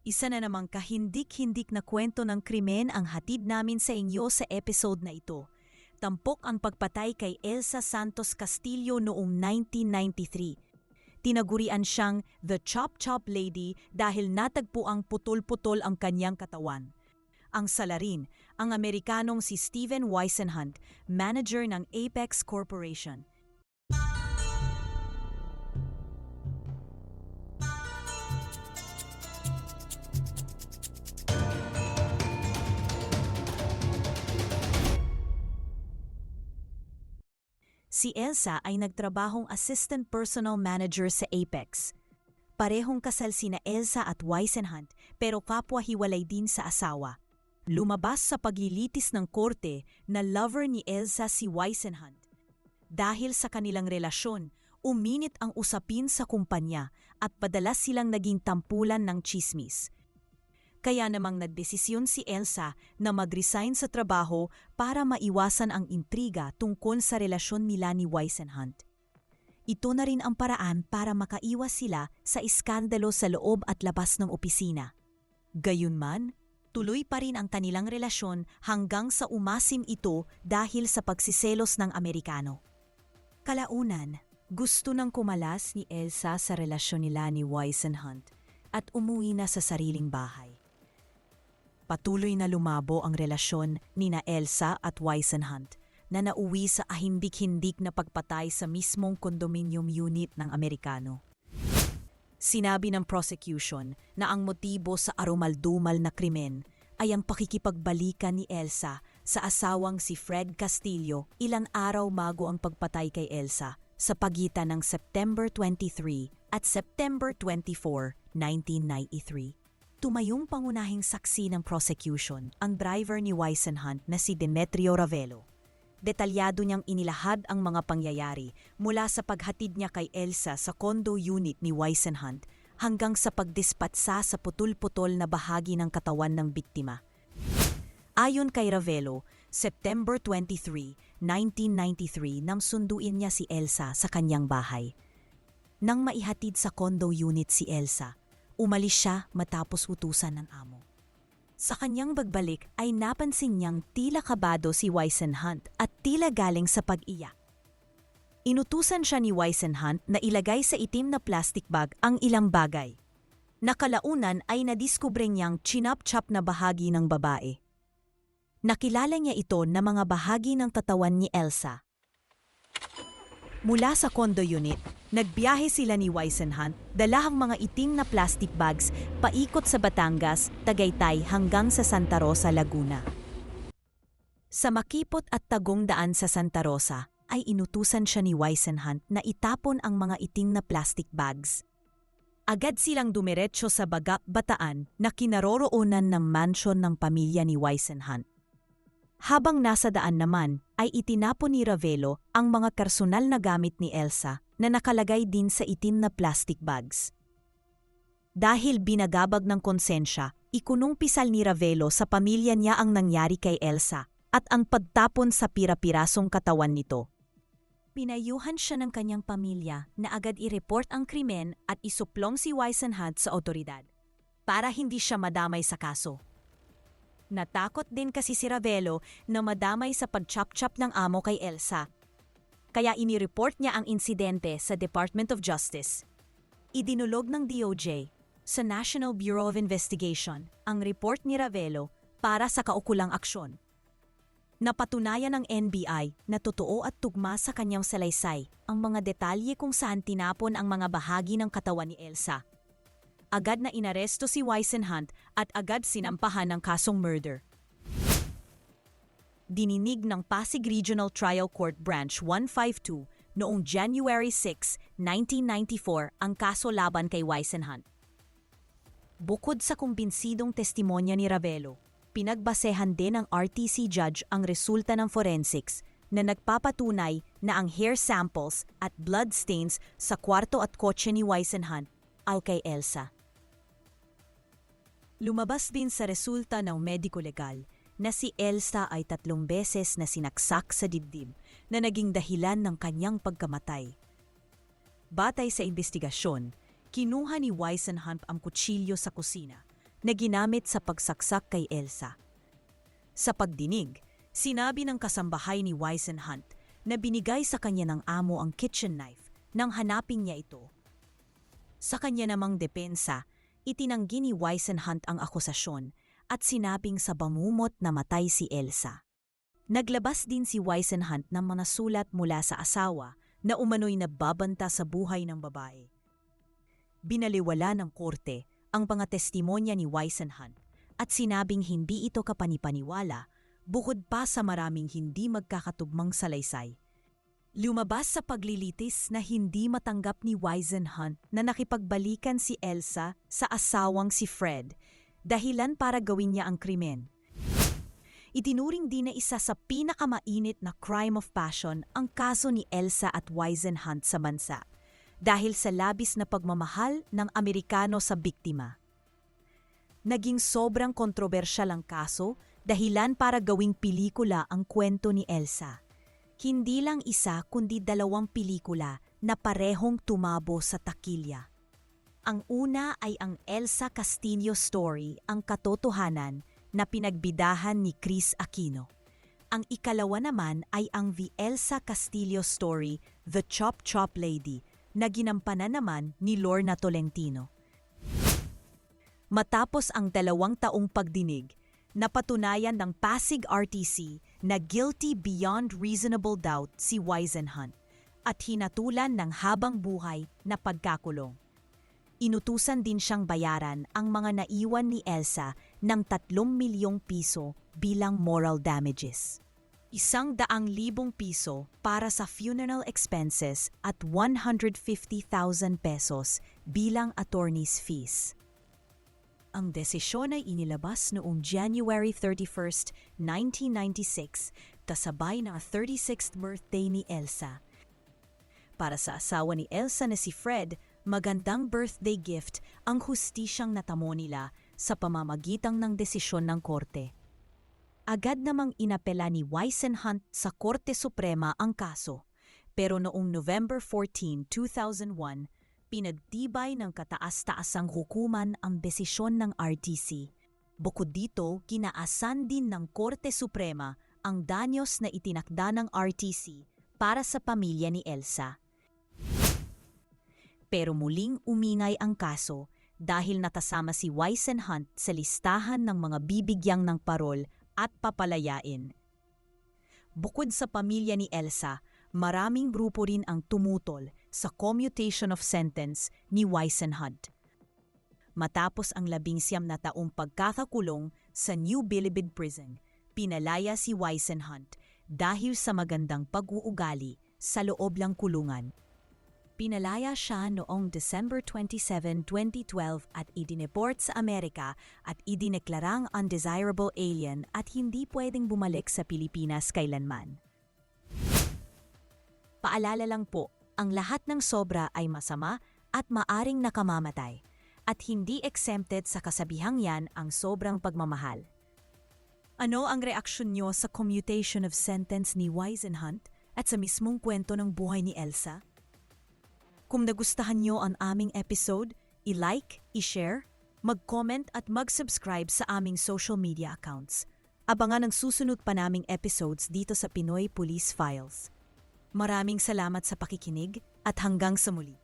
Isa na namang kahindik-hindik na kwento ng krimen ang hatid namin sa inyo sa episode na ito. Tampok ang pagpatay kay Elsa Santos Castillo noong 1993. Tinagurian siyang The Chop Chop Lady dahil natagpo ang putol-putol ang kanyang katawan. Ang salarin, ang Amerikanong si Steven Weisenhunt, manager ng Apex Corporation. Si Elsa ay nagtrabahong assistant personal manager sa Apex. Parehong kasal sina Elsa at Weisenhunt pero kapwa-hiwalay din sa asawa. Lumabas sa paglilitis ng korte na lover ni Elsa si Weisenhunt. Dahil sa kanilang relasyon, uminit ang usapin sa kumpanya at padalas silang naging tampulan ng chismis. Kaya namang nagdesisyon si Elsa na mag-resign sa trabaho para maiwasan ang intriga tungkol sa relasyon nila ni Weisenhunt. Ito na rin ang paraan para makaiwas sila sa iskandalo sa loob at labas ng opisina. Gayunman, tuloy pa rin ang kanilang relasyon hanggang sa umasim ito dahil sa pagsiselos ng Amerikano. Kalaunan, gusto nang kumalas ni Elsa sa relasyon nila ni Weisenhunt at umuwi na sa sariling bahay. Patuloy na lumabo ang relasyon ni na Elsa at Weisenhunt na nauwi sa ahindik-hindik na pagpatay sa mismong condominium unit ng Amerikano. Sinabi ng prosecution na ang motibo sa arumaldumal na krimen ay ang pakikipagbalikan ni Elsa sa asawang si Fred Castillo ilang araw bago ang pagpatay kay Elsa sa pagitan ng September 23 at September 24, 1993. Tumayong pangunahing saksi ng prosecution ang driver ni Weisenhunt na si Demetrio Ravelo. Detalyado niyang inilahad ang mga pangyayari mula sa paghatid niya kay Elsa sa condo unit ni Weisenhunt hanggang sa pagdispatsa sa putol-putol na bahagi ng katawan ng biktima. Ayon kay Ravelo, September 23, 1993 nang sunduin niya si Elsa sa kanyang bahay. Nang maihatid sa condo unit si Elsa, Umalis siya matapos utusan ng amo. Sa kanyang bagbalik ay napansin niyang tila kabado si Weisenhunt at tila galing sa pag-iyak. Inutusan siya ni Weisenhunt na ilagay sa itim na plastic bag ang ilang bagay. Nakalaunan ay nadiskubre niyang chinap-chap na bahagi ng babae. Nakilala niya ito na mga bahagi ng katawan ni Elsa. Mula sa condo unit, nagbiyahe sila ni Weisenhunt, dalahang mga itim na plastic bags, paikot sa Batangas, Tagaytay hanggang sa Santa Rosa, Laguna. Sa makipot at tagong daan sa Santa Rosa, ay inutusan siya ni Weisenhunt na itapon ang mga itim na plastic bags. Agad silang dumiretso sa Baga, Bataan na kinaroroonan ng mansyon ng pamilya ni Weisenhunt. Habang nasa daan naman, ay itinapon ni Ravelo ang mga personal na gamit ni Elsa na nakalagay din sa itim na plastic bags. Dahil binagabag ng konsensya, ikunungpisal ni Ravelo sa pamilya niya ang nangyari kay Elsa at ang pagtapon sa pira-pirasong katawan nito. Pinayuhan siya ng kanyang pamilya na agad i-report ang krimen at isuplong si Weisenhunt sa otoridad para hindi siya madamay sa kaso. Natakot din kasi si Ravelo na madamay sa pag-chop-chop ng amo kay Elsa. Kaya inireport niya ang insidente sa Department of Justice. Idinulog ng DOJ sa National Bureau of Investigation ang report ni Ravelo para sa kaukulang aksyon. Napatunayan ng NBI na totoo at tugma sa kanyang salaysay ang mga detalye kung saan tinapon ang mga bahagi ng katawan ni Elsa agad na inaresto si Weisenhunt at agad sinampahan ng kasong murder. Dininig ng Pasig Regional Trial Court Branch 152 noong January 6, 1994 ang kaso laban kay Weisenhunt. Bukod sa kumbinsidong testimonya ni Ravelo, pinagbasehan din ng RTC judge ang resulta ng forensics na nagpapatunay na ang hair samples at blood stains sa kwarto at kotse ni Weisenhunt al kay Elsa. Lumabas din sa resulta ng mediko legal na si Elsa ay tatlong beses na sinaksak sa dibdib na naging dahilan ng kanyang pagkamatay. Batay sa investigasyon, kinuha ni Weisenhunt ang kutsilyo sa kusina na ginamit sa pagsaksak kay Elsa. Sa pagdinig, sinabi ng kasambahay ni Hunt na binigay sa kanya ng amo ang kitchen knife nang hanapin niya ito. Sa kanya namang depensa, itinanggi ni Hunt ang akusasyon at sinabing sa bamumot na matay si Elsa. Naglabas din si Hunt ng mga sulat mula sa asawa na umano'y nababanta sa buhay ng babae. Binaliwala ng korte ang mga testimonya ni Hunt at sinabing hindi ito kapanipaniwala bukod pa sa maraming hindi magkakatugmang salaysay. Lumabas sa paglilitis na hindi matanggap ni Hunt na nakipagbalikan si Elsa sa asawang si Fred, dahilan para gawin niya ang krimen. Itinuring din na isa sa pinakamainit na crime of passion ang kaso ni Elsa at Hunt sa bansa dahil sa labis na pagmamahal ng Amerikano sa biktima naging sobrang kontrobersyal ang kaso dahilan para gawing pelikula ang kwento ni Elsa. Hindi lang isa kundi dalawang pelikula na parehong tumabo sa takilya. Ang una ay ang Elsa Castillo story, ang katotohanan na pinagbidahan ni Chris Aquino. Ang ikalawa naman ay ang The Elsa Castillo story, The Chop Chop Lady, na ginampanan naman ni Lorna Tolentino. Matapos ang dalawang taong pagdinig, napatunayan ng Pasig RTC na guilty beyond reasonable doubt si Hunt at hinatulan ng habang buhay na pagkakulong. Inutusan din siyang bayaran ang mga naiwan ni Elsa ng 3 milyong piso bilang moral damages. Isang daang libong piso para sa funeral expenses at 150,000 pesos bilang attorney's fees. Ang desisyon ay inilabas noong January 31, 1996, kasabay ng 36th birthday ni Elsa. Para sa asawa ni Elsa na si Fred, magandang birthday gift ang hustisyang natamo nila sa pamamagitang ng desisyon ng korte. Agad namang inapela ni Hunt sa Korte Suprema ang kaso, pero noong November 14, 2001, pinagtibay ng kataas-taasang hukuman ang desisyon ng RTC. Bukod dito, kinaasan din ng Korte Suprema ang danyos na itinakda ng RTC para sa pamilya ni Elsa. Pero muling umingay ang kaso dahil natasama si Hunt sa listahan ng mga bibigyang ng parol at papalayain. Bukod sa pamilya ni Elsa, maraming grupo rin ang tumutol sa commutation of sentence ni Hunt. Matapos ang labing siyam na taong pagkakakulong sa New Bilibid Prison, pinalaya si Hunt dahil sa magandang pag-uugali sa loob lang kulungan. Pinalaya siya noong December 27, 2012 at idineport sa Amerika at idineklarang undesirable alien at hindi pwedeng bumalik sa Pilipinas kailanman. Paalala lang po, ang lahat ng sobra ay masama at maaring nakamamatay, at hindi exempted sa kasabihang yan ang sobrang pagmamahal. Ano ang reaksyon nyo sa commutation of sentence ni Hunt at sa mismong kwento ng buhay ni Elsa? Kung nagustahan nyo ang aming episode, i-like, i-share, mag-comment at mag-subscribe sa aming social media accounts. Abangan ang susunod pa naming episodes dito sa Pinoy Police Files. Maraming salamat sa pakikinig at hanggang sa muli.